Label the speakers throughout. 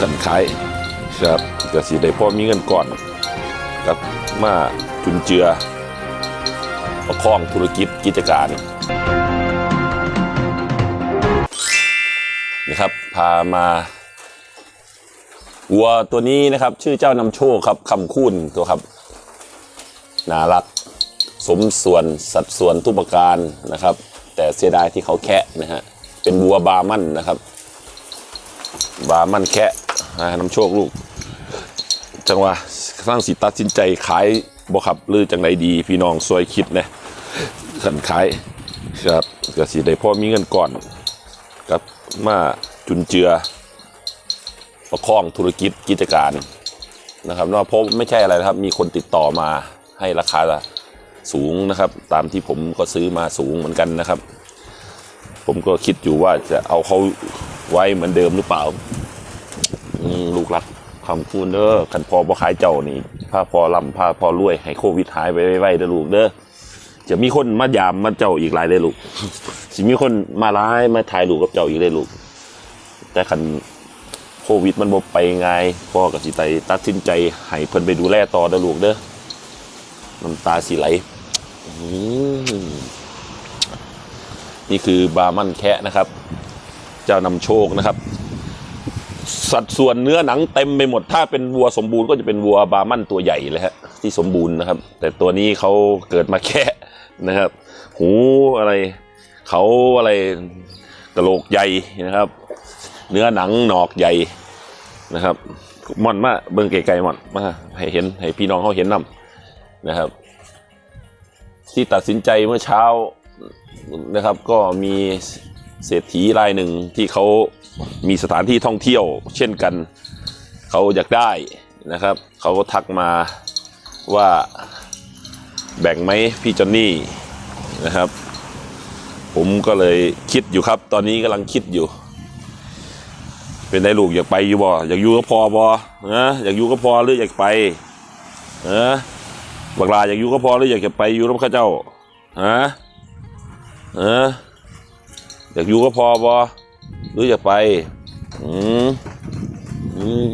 Speaker 1: กันขายครับก็สิได้พอมีเงินก่อนครับมาจุนเจือประคองธุรกิจกิจการนะครับพามาวัวตัวนี้นะครับ ชื่อเจ้านำโชคครับคำคุ้นตัวครับน่ารัก สมส่วนสัดส่วนทุกประการนะครับ แต่เสียดายที่เขาแคะนะฮะเป็นวัวบามั่นนะครับ บามั่นแค่น้ำโชคลูก จังหวะสร้างสิตัดสินใจขายบ่ครับหรือจังไรดี พี่น้องซอยคิดนะขันขายครับก็สิได้พอมีเงินก่อนครับมาจุนเจือ ประคองธุรกิจกิจการนะครับเนาะเพราะไม่ใช่อะไรนะครับมีคนติดต่อมาให้ราคาสูงนะครับ ตามที่ผมก็ซื้อมาสูงเหมือนกันนะครับ ผมก็คิดอยู่ว่าจะเอาเขา ไว้เหมือนเดิมหรือเปล่าลูกรักคำพูดเด้อขันพอบ่ขายเจ้านี่ผ้าพอลำผ้าพอรวย ให้โควิดหายไปไวๆเด้อลูกเด้อจะมีคนมายามมาเจ้าอีกหลายเลยลูกสิมีคนมาร้ายมาถ่ายรูปกับเจ้าอีกเลยลูก แต่ขันโควิดมันบ่ไปไงพ่อกับสิไตตัดสินใจให้เพิ่นไปดูแลต่อเด้อลูกเด้อน้ำตาสิไหลนี่คือบามันแคะนะครับ เจ้านำโชคนะครับ สัดส่วนเนื้อหนังเต็มไปหมด ถ้าเป็นวัวสมบูรณ์ก็จะเป็นวัวบามันตัวใหญ่เลยฮะที่สมบูรณ์นะครับ แต่ตัวนี้เขาเกิดมาแค่นะครับ หูอะไรเขาอะไรกระโหลกใหญ่นะครับ เนื้อหนังหนอกใหญ่นะครับม่อนมาเบิ่งไกลๆม่อนมาให้เห็นให้พี่น้องเขาเห็นนํนะครับ ที่ตัดสินใจเมื่อเช้านะครับ ก็มี เศรษฐีรายหนึ่งที่เขามีสถานที่ท่องเที่ยว เช่นกันเขาอยากได้นะครับ เขาก็ทักมาว่าแบ่งไหมพี่จอนนี่นะครับ ผมก็เลยคิดอยู่ครับ ตอนนี้กำลังคิดอยู่ เป็นได้ลูกอยากไปอยู่บ่อยากอยู่ก็พอบ่นะอยากอยู่ก็พอหรืออยากไปเออบักลาอยากอยู่ก็พอหรืออยากจะไปอยู่รับข้าเจ้าฮะเออ อยากอยู่ก็พอบ่หรืออยากไป อืมอืม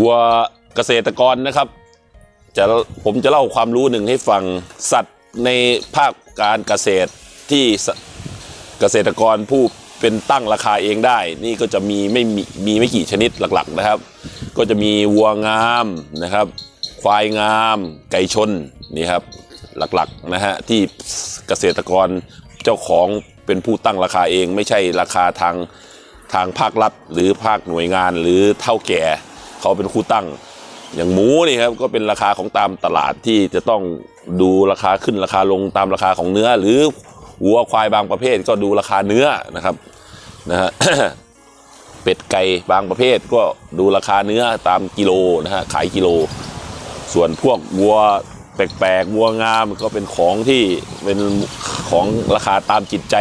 Speaker 1: วัวเกษตรกรนะครับ จะผมจะเล่าความรู้หนึ่งให้ฟังสัตว์ในภาคการเกษตรที่เกษตรกรผู้เป็นตั้งราคาเองได้ นี่ก็จะมีไม่มีมีไม่กี่ชนิดหลักๆนะครับ ก็จะมีวัวงามนะครับ ควายงาม ไก่ชนนี่ครับ หลักๆนะฮะที่เกษตรกรเจ้าของเป็นผู้ตั้งราคาเอง ไม่ใช่ราคาทางทางภาครัฐหรือภาคหน่วยงานหรือเท่าแก่เขาเป็นผู้ตั้ง อย่างหมูนี่ครับก็เป็นราคาของตามตลาดที่จะต้องดูราคาขึ้นราคาลงตามราคาของเนื้อ หรือวัวควายบางประเภทก็ดูราคาเนื้อนะครับนะฮะเป็ดไก่บางประเภทก็ดูราคาเนื้อตามกิโลนะฮะขายกิโล ส่วนพวกวัว แปลกๆวัวงามก็เป็นของที่เป็นของราคาตามจิตใจ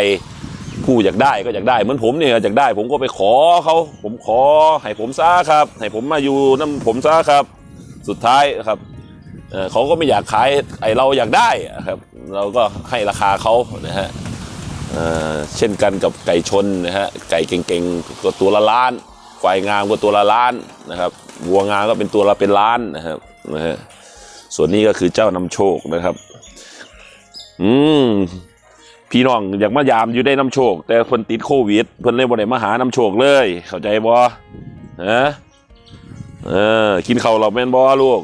Speaker 1: ผู้อยากได้ก็อยากได้เหมือนผมเนี่ยอยากได้ ผมก็ไปขอเขาผมขอให้ผมซะครับ ให้ผมมาอยู่น้ำผมซะครับ สุดท้ายครับเเขาก็ไม่อยากขายไอเราอยากได้ครับ เราก็ให้ราคาเขานะฮะเเช่นกันกับไก่ชนนะฮะไก่เก่งๆก็ตัวละล้านควายงามก็ตัวละล้านนะครับวัวงามก็เป็นตัวละเป็นล้านนะครับนะฮะ ส่วนนี้ก็คือเจ้านำโชคนะครับ อืมพี่น้องอยากมายามอยู่ได้น้ำโชค แต่เพิ่นติดโควิดเพิ่นเลยบ่ได้มาหาน้ำโชคเลย เข้าใจบ่ฮะเออ กินเข้าเราแม่นบ่ลูก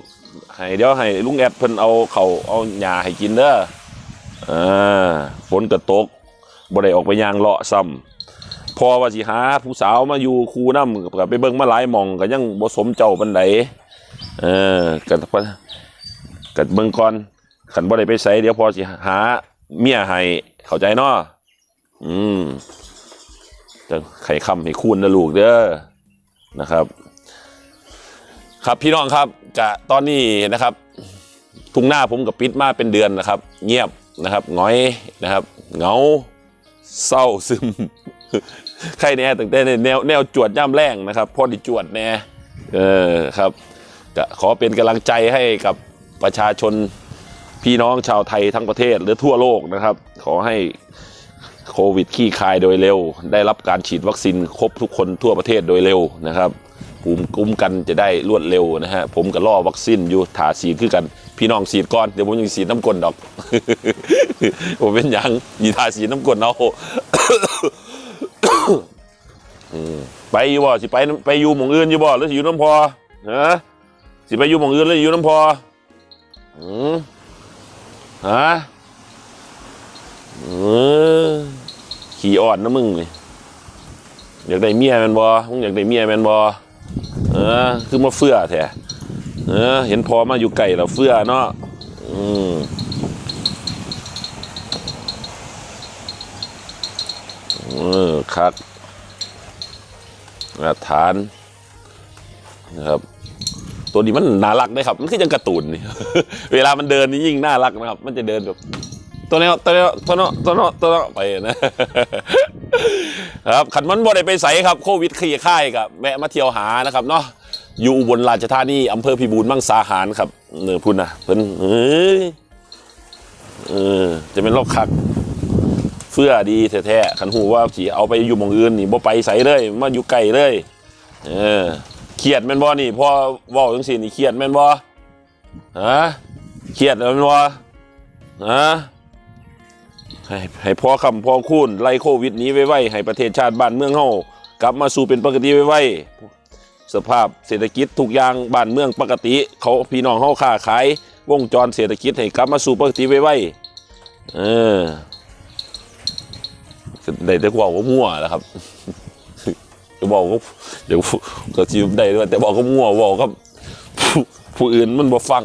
Speaker 1: ให้เดี๋ยวให้ลุงแอดเพิ่นเอาเข่าเอาหญ้าให้กินเด้ออ่าฝนก็ตกบ่ได้ออกไปยางเลาะซ้ำพอว่าสิหาผู้สาวมาอยู่คูน้ำก็ไปเบิ่งมาหลายมองก็ยังบ่สมเจ้าปานใดเออก็ ก็เบิ่งก่อนคันบ่ได้ไปไสเดี๋ยวพอสิหา เมียให้เข้าใจเนาะอืมจะไข่คำให้คุณนะลูกเด้อนะครับ ครับพี่น้องครับกะตอนนี้นะครับ ทุ่งหน้าผมกับปิดมาเป็นเดือนนะครับ เงียบนะครับหงอยนะครับเหงาเศร้าซึมใครแน่ตั้งแต่ในแนวแนวจวดย่ำแรงนะครับพ่อดิจวดแน่เออครับก็ขอเป็นกำลังใจให้กับ ประชาชนพี่น้องชาวไทยทั้งประเทศหรือทั่วโลกนะครับ ขอให้โควิดขี้คายโดยเร็ว ได้รับการฉีดวัคซีนครบทุกคนทั่วประเทศโดยเร็วนะครับภูมิคุ้มกันจะได้รวดเร็วนะฮะผมก็ล่อวัคซีนอยู่ถาฉีดคือกัน พี่น้องฉีดก่อนเดี๋ยวผมยังฉีดน้ำกลดอกผมเป็นยังยีทาฉีดน้ำกลเอาอืมไปอยู่บ่สิไปไปอยู่หมองอื่นอยู่บ่หรืออยู่น้ำพอฮะสิไปอยู่หมองอื่นหรืออยู่น้ำพอ อืมฮะเออขี่อ่อนนะมึงนี่อยากได้เมียแมนบอมึงอยากได้เมียแมนบอเออ คือมาเฟื่อแท้เออ เห็นพอมาอยู่ไก่แล้วเฟื่อเนาะอืมเออคักมาฐานนะครับ ตัวนี้มันน่ารักได้ครับ มันคือจังการ์ตูนนี่ เวลามันเดินนี่ยิ่งน่ารักนะครับ มันจะเดินแบบตัวนี้ตัวนี้ตัวนี้ตัวนี้ตัวนี้ไปนะครับขันมันบ่ได้ไปใสครับโควิดขี้ค่ายกับแวะมาเที่ยวหานะครับเนาะอยู่อุบลราชธานีอำเภอพิบูลมังสาหารครับเนื้อพุ่นนะเพิ่นเอ้ยเออจะเป็นโรคคักเฟื่อดีแท้ๆขันหูว่าสิเอาไปอยู่หมองอื่นนี่บ่ไปใสเลย มาอยู่ไกลเลย เออ เครียดแม่นบ่นี่พอเว้าจังซี่นี่เครียดแม่นบ่ฮะเครียดแม่นบ่ฮะให้ให้พอคำพอคูณไล่โควิดนี้ไว้ให้ประเทศชาติบ้านเมืองเฮากลับมาสู่เป็นปกติไว้สภาพเศรษฐกิจทุกอย่างบ้านเมืองปกติ เขาพี่น้องเฮาค้าขายวงจรเศรษฐกิจให้กลับมาสู่ปกติไว้เออได้แต่บอกว่ามั่วแล้วครับ จะบอกว่าเดี๋ยวก็จีได้ด้วยแต่บอกก็มั่วบอกก็ผู้อื่นมันบ่ฟัง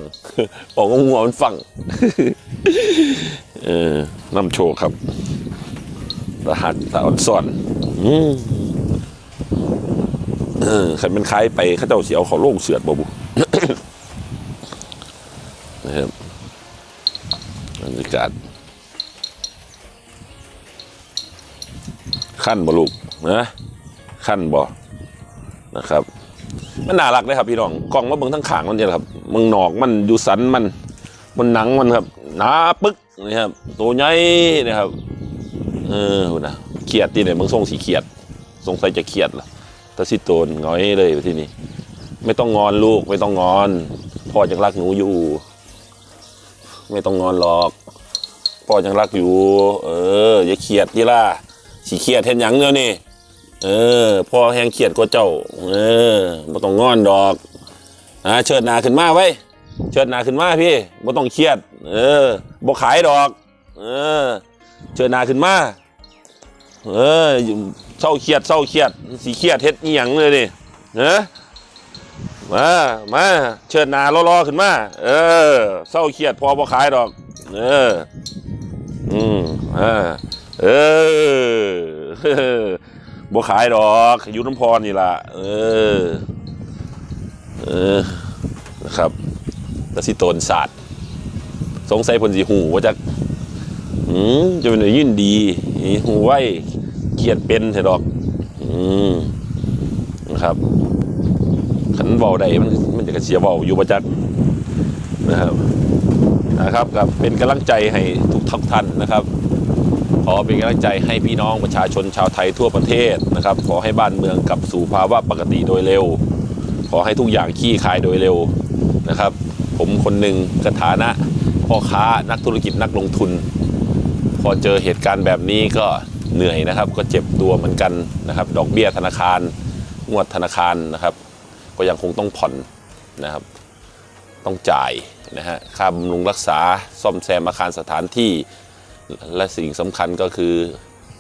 Speaker 1: บอกก็มั่วมันฟังเออนำโชว์ครับรหัสสาวสอนอืมเออใครเป็นคล้ายไปข้าเจ้าเสียวเขาโล่งเสือดบ่บุนะครับบรรยากาศขั้นบ่ลูกนะ ขั้นบ่นะครับ มันน่ารักเลยครับพี่น้องกล้องมาเบิ่งทั้งขางมันเนี่ยครับมึงหนอกมันอยู่สันมันมันหนังมันครับหนาปึ๊กนี่ครับตัวใหญ่นะครับเออนะเครียดที่ไหนมึงส่งสีเครียด สงสัยจะเครียดล่ะตาสิโตนหงอยเลยที่นี่ไม่ต้องงอนลูกไม่ต้องงอนพ่อยังรักหนูอยู่ ไม่ต้องงอนหรอกพ่อยังรักอยู่ เอออย่าเครียดที่ล่ะสีเครียดเห็นหยังเนี่ยนี่ เออพ่อแหงเครียดกว่าเจ้า เออไม่ต้องงอนดอกอ่าเชิดหนาขึ้นมาไว้เชิดหนาขึ้นมาพี่ไม่ต้องเครียด เออบ่ขายดอก เออ เชิดหนาขึ้นมาเออเศร้าเครียดเศร้าเครียดสีเครียดเฮ็ดอีหยังเลยนี่เนอะมามาเชิดหนารอๆขึ้นมา เออเศร้าเครียดพอบ่ขายดอก เออ อืมอ่าเออ บ่ขายดอกอยู่น้ำพรนี่ล่ะเออ เออ นะครับแล้วสิโตนศาสตร์สงสัยเพนสิหูว่าจะอืมจะเป็นยื่นดีนี่หูไว้เกียดเป็นเถอะดอก อืมนะครับขันเบาได้มันมันจะกระเสียเบาอยู่ประจักษ์นะครับนะครับกับเป็นกำลังใจให้ทุกทุกท่านนะครับ ขอเป็นกำลังใจให้พี่น้องประชาชนชาวไทยทั่วประเทศนะครับ ขอให้บ้านเมืองกลับสู่ภาวะปกติโดยเร็ว ขอให้ทุกอย่างขี้คายโดยเร็วนะครับ ผมคนหนึ่งสถานะพ่อค้านักธุรกิจนักลงทุน พอเจอเหตุการณ์แบบนี้ก็เหนื่อยนะครับ ก็เจ็บตัวเหมือนกันนะครับ ดอกเบี้ยธนาคาร งวดธนาคารนะครับ ก็ยังคงต้องผ่อนนะครับ ต้องจ่ายนะฮะค่าบำรุงรักษาซ่อมแซมอาคารสถานที่ และสิ่งสำคัญก็คือ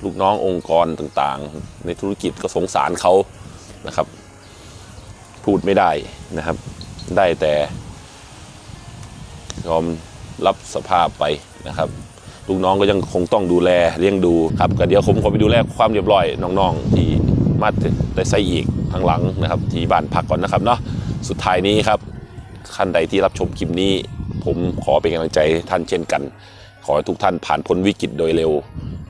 Speaker 1: ลูกน้ององค์กรต่างๆ ในธุรกิจก็สงสารเขานะครับ พูดไม่ได้นะครับ ได้แต่ยอมรับสภาพไปนะครับ ลูกน้องก็ยังคงต้องดูแลเลี้ยงดูครับก็เดี๋ยวผมขอไปดูแลความเรียบร้อยน้องๆ ที่มาได้ใส่อีกข้างหลังนะครับ ที่บ้านพักก่อนนะครับเนาะสุดท้ายนี้ครับท่านใดที่รับชมคลิปนี้ ผมขอเป็นกำลังใจท่านเช่นกัน ขอให้ทุกท่านผ่านพ้นวิกฤตโดยเร็ว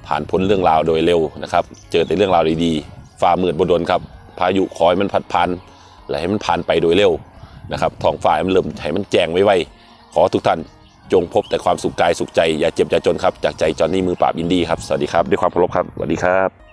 Speaker 1: ผ่านพ้นเรื่องราวโดยเร็วนะครับ เจอแต่เรื่องราวดีๆฝ่ามืดบดลครับ พายุคอยมันพัดผ่านและให้มันผ่านไปโดยเร็วนะครับท้องฟ้ามันเริ่มให้มันแจ้งไวๆขอทุกท่านจงพบแต่ความสุขกายสุขใจ อย่าเจ็บอย่าจนครับ จากใจจอห์นนี่มือปราบอินดี้ครับ สวัสดีครับ ด้วยความเคารพครับ สวัสดีครับ